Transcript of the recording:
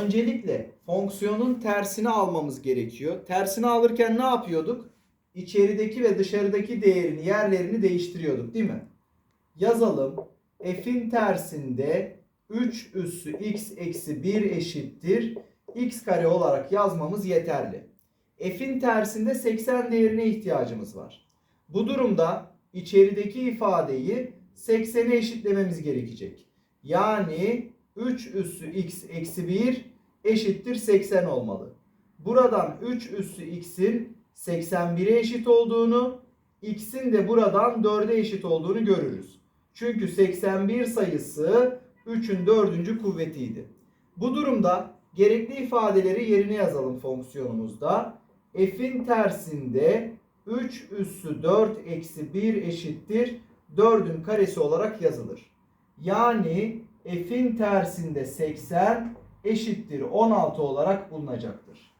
Öncelikle fonksiyonun tersini almamız gerekiyor. Tersini alırken ne yapıyorduk? İçerideki ve dışarıdaki değerini, yerlerini değiştiriyorduk değil mi? Yazalım. F'in tersinde 3 üssü x eksi 1 eşittir. x kare olarak yazmamız yeterli. F'in tersinde 80 değerine ihtiyacımız var. Bu durumda içerideki ifadeyi 80'e eşitlememiz gerekecek. Yani 3 üssü x eksi 1 eşittir 80 olmalı. Buradan 3 üssü x'in 81'e eşit olduğunu, x'in de buradan 4'e eşit olduğunu görürüz. Çünkü 81 sayısı 3'ün 4. kuvvetiydi. Bu durumda gerekli ifadeleri yerine yazalım fonksiyonumuzda. F'in tersinde 3 üssü 4 eksi 1 eşittir 4'ün karesi olarak yazılır. Yani f'in tersinde 80 eşittir 16 olarak bulunacaktır.